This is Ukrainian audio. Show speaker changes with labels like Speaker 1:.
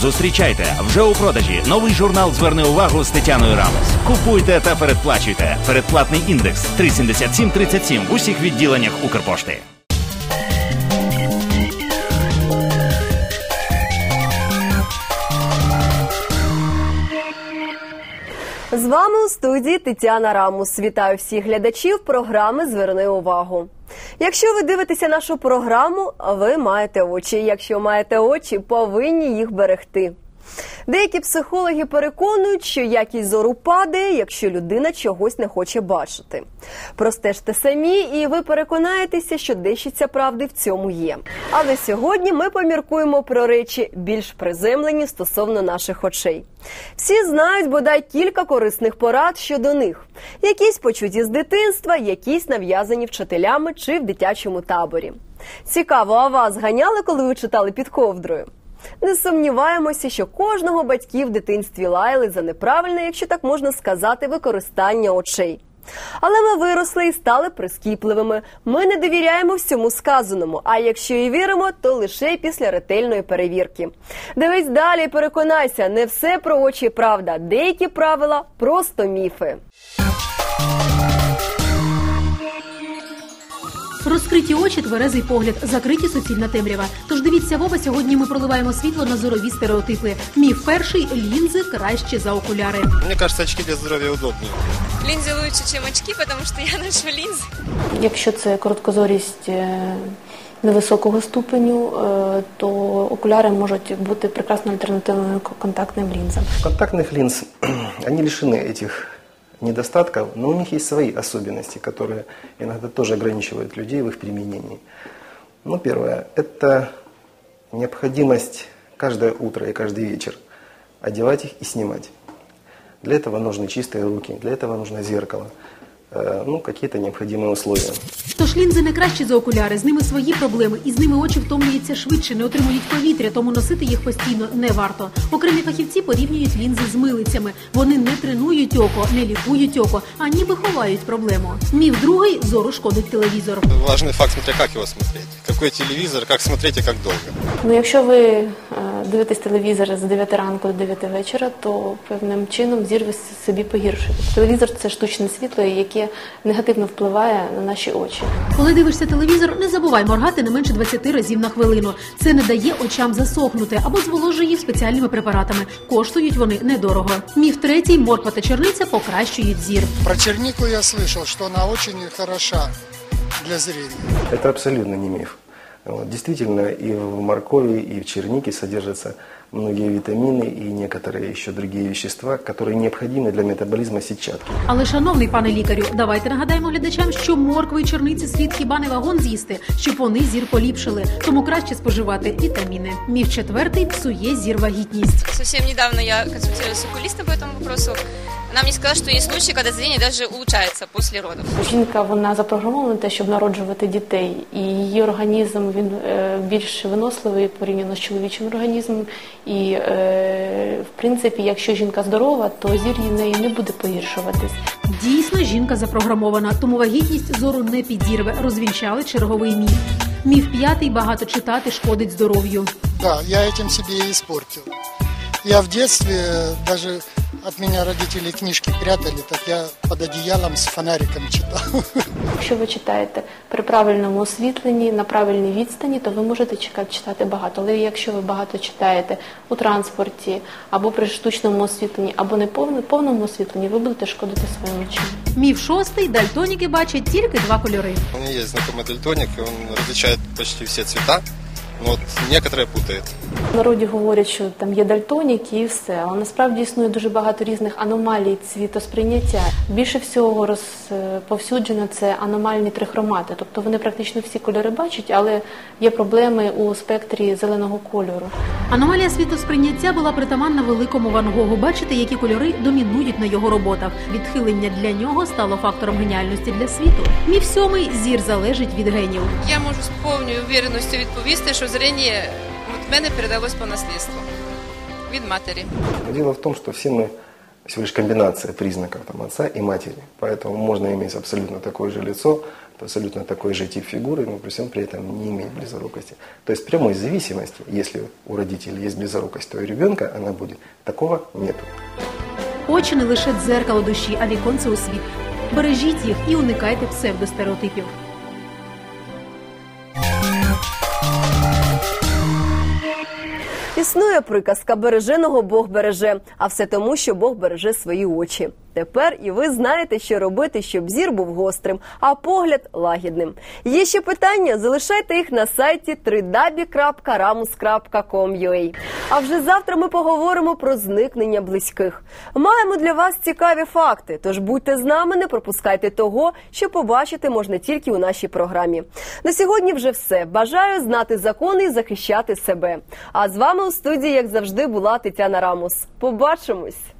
Speaker 1: Зустрічайте вже у продажі новий журнал Зверни увагу з Тетяною Рамос. Купуйте та передплачуйте. Передплатний індекс 37737 в усіх відділеннях Укрпошти.
Speaker 2: З вами у студії Тетяна Рамус. Вітаю всіх глядачів програми Зверни увагу. Якщо ви дивитеся нашу програму, ви маєте очі. Якщо маєте очі, повинні їх берегти. Деякі психологи переконують, що якість зору падає, якщо людина чогось не хоче бачити. Простежте самі, і ви переконаєтеся, що дещиця правди в цьому є. Але сьогодні ми поміркуємо про речі більш приземлені стосовно наших очей. Всі знають бодай кілька корисних порад щодо них: якісь почуті з дитинства, якісь нав'язані вчителями чи в дитячому таборі. Цікаво, а вас ганяли, коли ви читали під ковдрою? Не сумніваємося, що кожного батьків в дитинстві лаяли за неправильне, якщо так можна сказати, використання очей. Але ми виросли і стали прискіпливими. Ми не довіряємо всьому сказаному. А якщо і віримо, то лише після ретельної перевірки. Дивись далі, і переконайся, не все про очі правда. Деякі правила просто міфи.
Speaker 3: Розкриті очі, тверезий погляд, закриті суцільна темрява. Тож дивіться в оба. Сьогодні ми проливаємо світло на зорові стереотипи. Міф перший лінзи краще за окуляри.
Speaker 4: Мне кажется, очки для здоровья удобнее.
Speaker 5: Линзы лучше, чем очки, потому что я ношу линзы.
Speaker 6: Якщо це короткозорість е, невисокого ступеню, е, то окуляри можуть бути прекрасною альтернативою к- контактним лінзам.
Speaker 7: Контактных линз, они лишены этих недостатков, но у них есть свои особенности, которые иногда тоже ограничивают людей в их применении. Ну, первое, это необходимость каждое утро и каждый вечер одевать их и снимать. Для этого нужны чистые руки, для этого нужно зеркало, ну, какие-то необходимые условия.
Speaker 3: Тож лінзи не краще за окуляри, з ними свої проблеми, і з ними очі втомлюються швидше, не отримують повітря, тому носити їх постійно не варто. Окремі фахівці порівнюють лінзи з милицями. Вони не тренують око, не лікують око, а ніби ховають проблему. Міф другий зору шкодить телевізор.
Speaker 4: Важный факт, смотря как его смотреть. Какой телевизор, как смотреть и как долго.
Speaker 6: Ну, якщо ви дивитесь телевізор з 9 ранку до 9 вечора, то певним чином зір собі погіршуєте. Телевізор це штучне світло, яке негативно впливає на наші очі.
Speaker 3: Коли дивишся телевізор, не забувай моргати не менше 20 разів на хвилину. Це не дає очам засохнути або зволожує їх спеціальними препаратами. Коштують вони недорого. Міф третій морква та черниця покращують зір.
Speaker 8: Про чернику я слышал, что она очень хороша для зрения.
Speaker 7: Это абсолютно не миф. Вот, Действительно, и в моркови, и в чернике содержатся многие витамины и некоторые еще другие вещества, которые необходимы для метаболизма сетчатки.
Speaker 3: Але, шановний пане лікарю, давайте нагадаємо глядачам, що моркви і черниці слід хіба не вагон з'їсти, щоб вони зір поліпшили. Тому краще споживати вітаміни. Міф четвертий псує зір вагітність.
Speaker 5: Совсем недавно я консультировалась с окулистом по этому вопросу. Она мне сказала, что есть случаи, когда зрение даже улучшается после родов.
Speaker 6: Жінка вона запрограмована на те, щоб народжувати дітей, і її організм він е, більш виносливий порівняно з чоловічим організмом. І е, в принципі, якщо жінка здорова, то зір в неї не буде погіршуватись.
Speaker 3: Дійсно, жінка запрограмована, тому вагітність зору не підірве. Розвінчали черговий міф. Міф п'ятий багато читати шкодить здоров'ю.
Speaker 8: Да, я этим себе и испортил. Я в детстве э, даже от меня родители книжки прятали, так я под одеялом с фонариком читал.
Speaker 6: Якщо ви читаєте при правильному освітленні на правильній відстані, то ви можете чекати- читати багато. Але якщо ви багато читаєте у транспорті або при штучному освітленні, або не повне- повному освітленні, ви будете шкодити своїм очам.
Speaker 3: Міф шостий дальтоніки бачать тільки два кольори.
Speaker 4: У меня есть знакомый дальтоник, и он различает почти все цвета, вот некоторые путает.
Speaker 6: В народі говорять, що там є дальтоніки і все, але насправді існує дуже багато різних аномалій цвітосприйняття. Більше всього розповсюджено це аномальні трихромати, тобто вони практично всі кольори бачать, але є проблеми у спектрі зеленого кольору.
Speaker 3: Аномалія світосприйняття була притаманна великому Ван Гогу. Бачите, які кольори домінують на його роботах. Відхилення для нього стало фактором геніальності для світу. Міф сьомий зір залежить від генів.
Speaker 5: Я можу з повною увереністю відповісти, що зрення от в мене передалось по наслідству від матері.
Speaker 7: Дело в том, что все мы всего лишь комбинация признаков там, отца и матери. Поэтому можно иметь абсолютно такое же лицо, абсолютно такой же тип фигуры, но при всем при этом не иметь близорукости. То есть прямой зависимости, если у родителей есть близорукость, то у ребенка она будет. Такого нету.
Speaker 3: Очі не лише дзеркало душі, а віконце у світ. Бережіть їх і уникайте псевдостереотипів.
Speaker 2: Існує приказка береженого Бог береже, а все тому, що Бог береже свої очі. Тепер і ви знаєте, що робити, щоб зір був гострим, а погляд лагідним. Є ще питання? Залишайте їх на сайті www.ramus.com.ua. А вже завтра ми поговоримо про зникнення близьких. Маємо для вас цікаві факти. Тож будьте з нами, не пропускайте того, що побачити можна тільки у нашій програмі. На сьогодні вже все. Бажаю знати закони і захищати себе. А з вами у студії, як завжди, була Тетяна Рамус. Побачимось.